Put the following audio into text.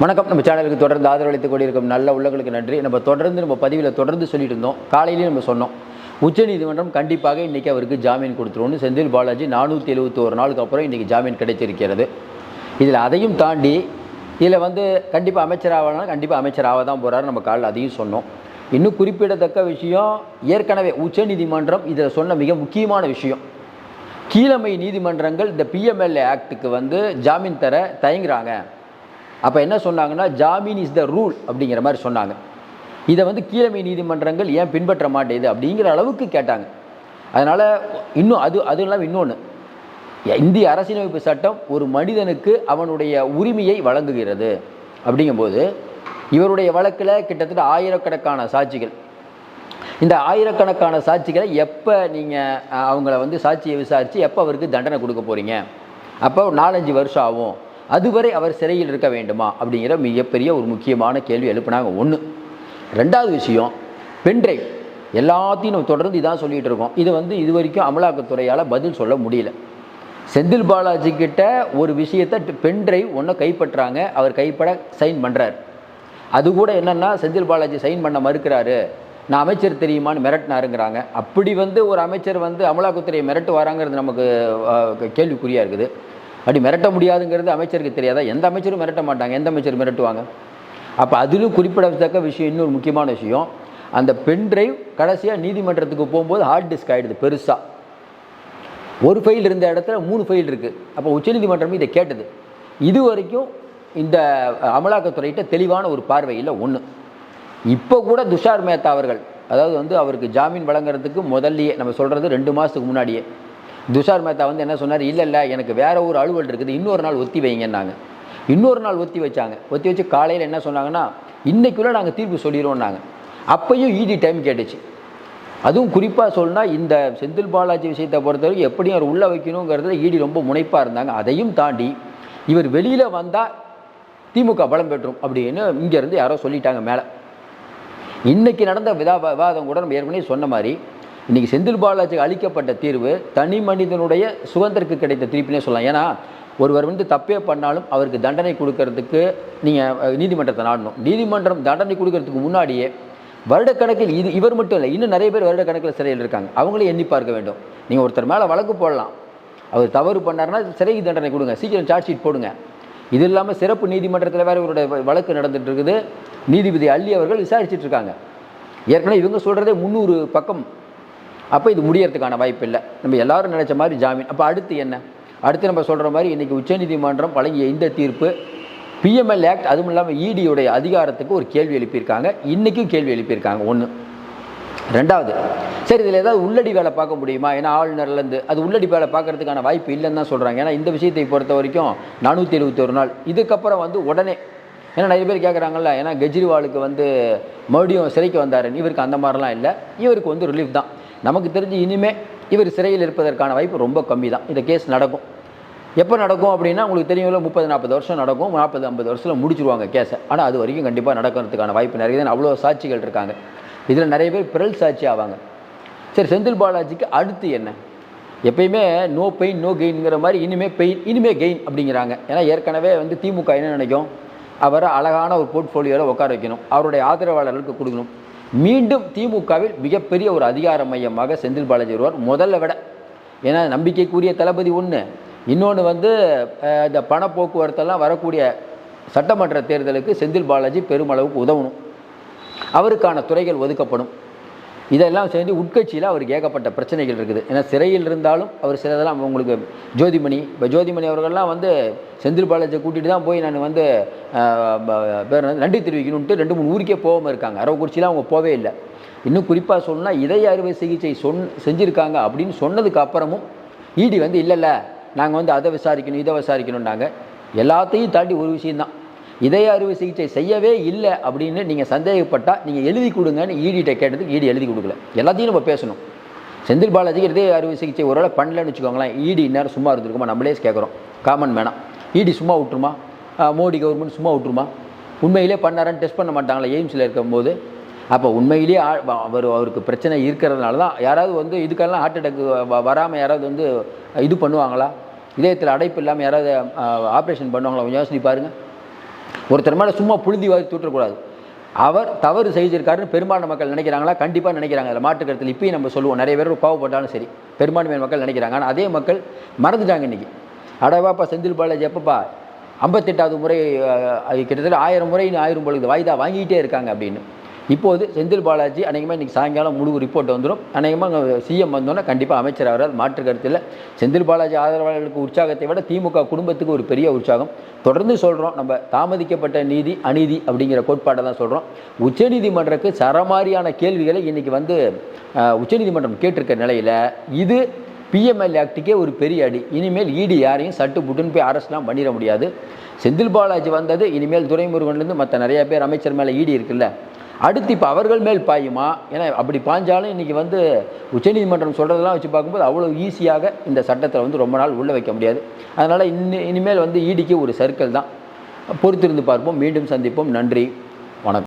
வணக்கம். நம்ம சேனலுக்கு தொடர்ந்து ஆதரவளித்து கொண்டிருக்கும் நல்ல உள்ளங்களுக்கு நன்றி. நம்ம தொடர்ந்து நம்ம பதிவில் தொடர்ந்து சொல்லிட்டு இருந்தோம். காலையிலேயே நம்ம சொன்னோம். உச்சநீதிமன்றம் கண்டிப்பாக இன்றைக்கி அவருக்கு ஜாமீன் கொடுத்துருவோன்னு செந்தில் பாலாஜி நானூற்றி எழுபத்தோரு நாளுக்கு அப்புறம் இன்றைக்கி ஜாமீன் கிடைச்சிருக்கிறது இதில் அதையும் தாண்டி இதில் வந்து கண்டிப்பாக அமைச்சர் ஆகலாம் கண்டிப்பாக அமைச்சர் ஆக தான் போகிறாரு நம்ம காலில் அதையும் சொன்னோம். இன்னும் குறிப்பிடத்தக்க விஷயம் ஏற்கனவே உச்சநீதிமன்றம் இதில் சொன்ன மிக முக்கியமான விஷயம். கீழமை நீதிமன்றங்கள் இந்த பிஎம்எல்ஏ ஆக்டுக்கு வந்து ஜாமீன் தர தயங்குறாங்க. அப்போ என்ன சொன்னாங்கன்னா ஜாமீன் இஸ் த ரூல் அப்படிங்கிற மாதிரி சொன்னாங்க. இதை வந்து கீழமை நீதிமன்றங்கள் ஏன் பின்பற்ற மாட்டேது அப்படிங்கிற அளவுக்கு கேட்டாங்க. அதனால் இன்னும் அது அது இல்லாமல் இன்னொன்று இந்திய அரசியலமைப்பு சட்டம் ஒரு மனிதனுக்கு அவனுடைய உரிமையை வழங்குகிறது. அப்படிங்கும்போது இவருடைய வழக்கில் கிட்டத்தட்ட ஆயிரக்கணக்கான சாட்சிகள். இந்த ஆயிரக்கணக்கான சாட்சிகளை எப்போ நீங்கள் அவங்கள வந்து சாட்சியை விசாரித்து எப்போ அவருக்கு தண்டனை கொடுக்க போகிறீங்க அப்போ நாலஞ்சு வருஷம் ஆகும். அதுவரை அவர் சிறையில் இருக்க வேண்டுமா அப்படிங்கிற மிகப்பெரிய ஒரு முக்கியமான கேள்வி எழுப்புனாங்க ஒன்று ரெண்டாவது விஷயம் பென்ட்ரைவ் எல்லாத்தையும் நம்ம தொடர்ந்து இதான் சொல்லிகிட்டு இருக்கோம். இது வந்து இது வரைக்கும் அமலாக்கத்துறையால் பதில் சொல்ல முடியல. செந்தில் பாலாஜி கிட்ட ஒரு விஷயத்தை பென்ட்ரைவ் ஒன்று கைப்பற்றாங்க அவர் கைப்பட சைன் பண்ணுறார் அது கூட என்னென்னா செந்தில் பாலாஜி சைன் பண்ண மறுக்கிறாரு நான் அமைச்சர் தெரியுமான்னு மிரட்டினாருங்கிறாங்க. அப்படி வந்து ஒரு அமைச்சர் வந்து அமலாக்கத்துறையை மிரட்டு வராங்கிறது நமக்கு கேள்விக்குறியாக இருக்குது. அப்படி மிரட்ட முடியாதுங்கிறது அமைச்சருக்கு தெரியாதா? எந்த அமைச்சரும் மிரட்ட மாட்டாங்க. எந்த அமைச்சர் மிரட்டுவாங்க? அப்போ அதிலும் குறிப்பிடத்தக்க விஷயம் இன்னொரு முக்கியமான விஷயம் அந்த பென் டிரைவ் கடைசியாக நீதிமன்றத்துக்கு போகும்போது ஹார்ட் டிஸ்க் ஆகிடுது பெருசாக ஒரு ஃபைல் இருந்த இடத்துல மூணு ஃபைல் இருக்குது அப்போ உச்சநீதிமன்றம் இதை கேட்டது. இது வரைக்கும் இந்த அமலாக்கத்துறையிட்ட தெளிவான ஒரு பார்வை இல்லை ஒன்று இப்போ கூட துஷார் மேத்தா அவர்கள் அதாவது வந்து அவருக்கு ஜாமீன் வழங்குறதுக்கு முதல்லையே நம்ம சொல்கிறது ரெண்டு மாதத்துக்கு முன்னாடியே துஷார் மேத்தா வந்து என்ன சொன்னார்? இல்லை இல்லை எனக்கு வேறு ஒரு அலுவல் இருக்குது. இன்னொரு நாள் ஒத்தி வைங்கன்னாங்க. இன்னொரு நாள் ஒத்தி வச்சாங்க. ஒத்தி வச்சு காலையில் என்ன சொன்னாங்கன்னா இன்னைக்குள்ளே நாங்கள் தீர்ப்பு சொல்லிடுவோம்னாங்க அப்பையும் ஈடி டைம் கேட்டுச்சு. அதுவும் குறிப்பாக சொல்லணும்னா இந்த செந்தில் பாலாஜி விஷயத்தை பொறுத்தவரைக்கும் எப்படியும் அவர் உள்ளே வைக்கணுங்கிறதுல ஈடி ரொம்ப முனைப்பாக இருந்தாங்க. அதையும் தாண்டி இவர் வெளியில் வந்தால் திமுக பலம் பெற்றும் அப்படின்னு இங்கேருந்து யாரோ சொல்லிட்டாங்க மேலே. இன்னைக்கு நடந்த விதா விவாதம் கூட நம்ம ஏற்கனவே சொன்ன மாதிரி இன்றைக்கி செந்தில் பாலாஜிக்கு அளிக்கப்பட்ட தீர்வு தனி மனிதனுடைய சுதந்திரக்கு கிடைத்த தீர்ப்புனே சொல்லலாம். ஏன்னா ஒருவர் வந்து தப்பே பண்ணாலும் அவருக்கு தண்டனை கொடுக்கறதுக்கு நீங்கள் நீதிமன்றத்தை நாடணும். நீதிமன்றம் தண்டனை கொடுக்கறதுக்கு முன்னாடியே வருடக்கணக்கில் இது இவர் மட்டும் இல்லை இன்னும் நிறைய பேர் வருடக்கணக்கில் சிறையில் இருக்காங்க. அவங்களே எண்ணி பார்க்க வேண்டும். நீங்கள் ஒருத்தர் மேலே வழக்கு போடலாம். அவர் தவறு பண்ணாருன்னா சிறை தண்டனை கொடுங்க. சீக்கிரம் சார்ஜ் ஷீட் போடுங்க. இது இல்லாமல் சிறப்பு நீதிமன்றத்தில் வேறு இவருடைய வழக்கு நடந்துகிட்டு இருக்குது. நீதிபதி அள்ளி அவர்கள் விசாரிச்சுட்டு இருக்காங்க. ஏற்கனவே இவங்க சொல்கிறதே முந்நூறு பக்கம் அப்போ இது முடியறதுக்கான வாய்ப்பு இல்லை. நம்ம எல்லாரும் நினைச்ச மாதிரி ஜாமீன். அப்போ அடுத்து என்ன? அடுத்து நம்ம சொல்கிற மாதிரி இன்றைக்கி உச்சநீதிமன்றம் வழங்கிய இந்த தீர்ப்பு பிஎம்எல் ஆக்ட் அதுவும் இல்லாமல் இடியுடைய அதிகாரத்துக்கு ஒரு கேள்வி எழுப்பியிருக்காங்க. இன்றைக்கும் கேள்வி எழுப்பியிருக்காங்க. ஒன்று ரெண்டாவது சரி இதில் ஏதாவது உள்ளடி வேலை பார்க்க முடியுமா? ஏன்னா ஆளுநர்லேருந்து அது உள்ளடி வேலை பார்க்கறதுக்கான வாய்ப்பு இல்லைன்னு தான் சொல்கிறாங்க ஏன்னா இந்த விஷயத்தை பொறுத்த வரைக்கும் நானூற்றி எழுபத்தொரு நாள். இதுக்கப்புறம் வந்து உடனே ஏன்னா நிறைய பேர் கேட்குறாங்கல்ல ஏன்னா கெஜ்ரிவாலுக்கு வந்து மறுபடியும் சிறைக்கு வந்தார் இவருக்கு அந்த மாதிரிலாம் இல்லை. இவருக்கு வந்து ரிலீஃப் தான். நமக்கு தெரிஞ்சு இனிமே இவர் சிறையில் இருப்பதற்கான வாய்ப்பு ரொம்ப கம்மி தான் இந்த கேஸ் நடக்கும். எப்போ நடக்கும் அப்படின்னா உங்களுக்கு தெரியும்ல முப்பது நாற்பது வருஷம் நடக்கும் நாற்பது ஐம்பது வருஷத்தில் முடிச்சிருவாங்க கேஸை ஆனால் அது வரைக்கும் கண்டிப்பாக நடக்கிறதுக்கான வாய்ப்பு நிறைய தான் அவ்வளோ சாட்சிகள் இருக்காங்க. இதில் நிறைய பேர் பிறல் சாட்சி ஆவாங்க. சரி செந்தில் பாலாஜிக்கு அடுத்து என்ன? எப்பயுமே நோ பெயின் நோ கெயின்ங்கிற மாதிரி இனிமே பெயின் இனிமே கெயின் அப்படிங்கிறாங்க. ஏன்னா ஏற்கனவே வந்து திமுக என்ன நினைக்கும்? அவரை அழகான ஒரு போர்ட்ஃபோலியோவில் உட்கார வைக்கணும். அவருடைய ஆதரவாளர்களுக்கு கொடுக்கணும். மீண்டும் திமுகவில் மிகப்பெரிய ஒரு அதிகார மையமாக செந்தில் பாலாஜி வருவார். முதல்ல விட. ஏன்னா நம்பிக்கைக்குரிய தளபதி ஒன்று இன்னொன்று வந்து இந்த பண போக்குவரத்தெல்லாம் வரக்கூடிய சட்டமன்ற தேர்தலுக்கு செந்தில் பாலாஜி பெருமளவுக்கு உதவணும். அவருக்கான துறைகள் ஒதுக்கப்படும். இதெல்லாம் சேர்ந்து உட்கட்சியில் அவருக்கு ஏகப்பட்ட பிரச்சனைகள் இருக்குது. ஏன்னா சிறையில் இருந்தாலும் அவர் சிலதெல்லாம் உங்களுக்கு ஜோதிமணி இப்போ ஜோதிமணி அவர்கள்லாம் வந்து செந்தில் பாலாஜியை கூட்டிகிட்டு தான் போய் நான் வந்து பேர் நன்றி தெரிவிக்கணுன்ட்டு ரெண்டு மூணு ஊருக்கே போகாமல் இருக்காங்க. அரவக்குறிச்சியில் அவங்க போவே இல்லை. இன்னும் குறிப்பாக சொன்னால் இதய அறுவை சிகிச்சை சொன் செஞ்சுருக்காங்க அப்படின்னு சொன்னதுக்கு அப்புறமும் இடி வந்து இல்லைல்ல நாங்கள் வந்து அதை விசாரிக்கணும் இதை விசாரிக்கணுன்றாங்க எல்லாத்தையும் தாண்டி ஒரு விஷயம்தான். இதய அறுவை சிகிச்சை செய்யவே இல்லை அப்படின்னு நீங்கள் சந்தேகப்பட்டால் நீங்கள் எழுதி கொடுங்கன்னு ஈடிட்ட கேட்டதுக்கு ஈடி எழுதி கொடுக்கல. எல்லாத்தையும் நம்ம பேசணும். செந்தில் பாலாஜிக்கு இதய அறுவை சிகிச்சை ஒரு வேளை பண்ணலன்னு வச்சுக்கோங்களேன் ஈடி இந்நேரம் சும்மா இருந்திருக்குமா? நம்மளே கேட்குறோம் காமன் வேணாம். ஈடி சும்மா விட்டுருமா? மோடி கவர்மெண்ட் சும்மா விட்டுருமா? உண்மையிலே பண்ணாரான்னு டெஸ்ட் பண்ண மாட்டாங்களா எய்ம்ஸில் இருக்கும்போது. அப்போ உண்மையிலேயே அவர் அவருக்கு பிரச்சனை இருக்கிறதுனால தான் யாராவது வந்து இதுக்கெல்லாம் ஹார்ட் அட்டாக் வராமல் யாராவது வந்து இது பண்ணுவாங்களா? இதயத்தில் அடைப்பு இல்லாமல் யாராவது ஆப்ரேஷன் பண்ணுவாங்களா? கொஞ்சம் யோசனை பாருங்கள் ஒருத்தர் மேலே சும்மா புழுதி வாரி தூற்றக்கூடாது. அவர் தவறு செய்திருக்காருன்னு பெரும்பான்மை மக்கள் நினைக்கிறாங்களா? கண்டிப்பாக நினைக்கிறாங்க. அதில் மாற்று இப்பயும் நம்ம சொல்லுவோம். நிறைய பேர் பாவப்பட்டாலும் சரி பெரும்பான்மை மக்கள் நினைக்கிறாங்க. ஆனால் அதே மக்கள் மறந்துட்டாங்க இன்றைக்கி அடவாப்பா செந்தில் பாலாஜி எப்பப்பா? ஐம்பத்தெட்டாவது முறை கிட்டத்தட்ட ஆயிரம் முறை ஆயிரம் பொழுது வாய்தா வாங்கிக்கிட்டே இருக்காங்க அப்படின்னு. இப்போது செந்தில் பாலாஜி அநேகமாக இன்றைக்கி சாயங்காலம் முழு ரிப்போர்ட் வந்துடும் அநேகமாக சிஎம் வந்தோன்னே கண்டிப்பாக அமைச்சர் அவரால் மாற்று கருத்தில் செந்தில் பாலாஜி ஆதரவாளர்களுக்கு உற்சாகத்தை விட திமுக குடும்பத்துக்கு ஒரு பெரிய உற்சாகம். தொடர்ந்து சொல்கிறோம் நம்ம தாமதிக்கப்பட்ட நீதி அநீதி அப்படிங்கிற கோட்பாட்டை தான் சொல்கிறோம் உச்சநீதிமன்றக்கு சரமாரியான கேள்விகளை இன்றைக்கி வந்து உச்சநீதிமன்றம் கேட்டிருக்க நிலையில் இது பிஎம்எல் ஆக்டுக்கே ஒரு பெரிய அடி. இனிமேல் இடி யாரையும் சட்டு புட்டுன்னு போய் அரசுலாம் பண்ணிட முடியாது. செந்தில் பாலாஜி வந்தது இனிமேல் துரைமுருகன்லேருந்து மற்ற நிறைய பேர் அமைச்சர் மேலே ஈடி இருக்குல்ல. அடுத்து இப்போ அவர்கள் மேல் பாயுமா? ஏன்னா அப்படி பாஞ்சாலும் இன்றைக்கி வந்து உச்சநீதிமன்றம் சொல்கிறதெல்லாம் வச்சு பார்க்கும்போது அவ்வளோ ஈஸியாக இந்த சட்டத்தில் வந்து ரொம்ப நாள் உள்ளே வைக்க முடியாது. அதனால் இன்னி இனிமேல் வந்து ஈடிக்கு ஒரு சர்க்கிள் தான். பொறுத்திருந்து பார்ப்போம். மீண்டும் சந்திப்போம். நன்றி.